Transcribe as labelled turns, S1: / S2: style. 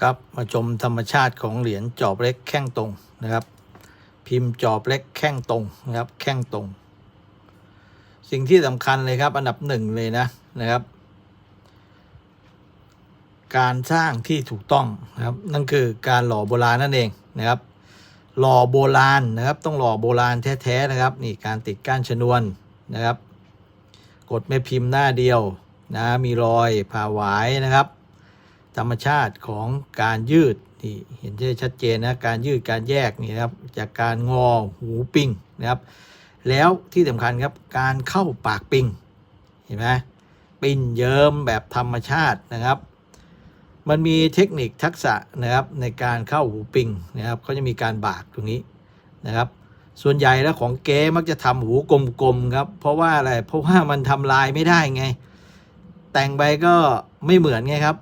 S1: ครับมาชมธรรมชาติของเหรียญจอบเล็กแข้งตรงนะครับ พิมพ์จอบเล็กแข้งตรงนะครับ แข้งตรง สิ่งที่สำคัญเลยครับ อันดับหนึ่งเลยนะนะครับ การสร้างที่ถูกต้องนะครับ นั่นคือการหล่อโบราณนั่นเองนะครับ หล่อโบราณนะครับ ต้องหล่อโบราณแท้ๆนะครับ นี่การติดก้านชนวนนะครับ กดแม่พิมพ์หน้าเดียวนะมีรอยผ่าหวายนะครับ ธรรมชาติของการยืดนี่เห็นได้ชัดเจนนะการยืดการแยกนี่นะครับจากการงอหูปิงนะครับ แล้วที่สำคัญครับการเข้าปากปิงเห็นไหมปิ้นเยิ้มแบบธรรมชาตินะครับ มันมีเทคนิคทักษะนะครับในการเข้าหูปิงนะครับเขาจะมีการบากตรงนี้นะครับส่วนใหญ่แล้วของเก๊มักจะทำหูกลมๆครับ เพราะว่าอะไรเพราะว่ามันทำลายไม่ได้ไง แต่งไปก็ไม่เหมือนไงครับ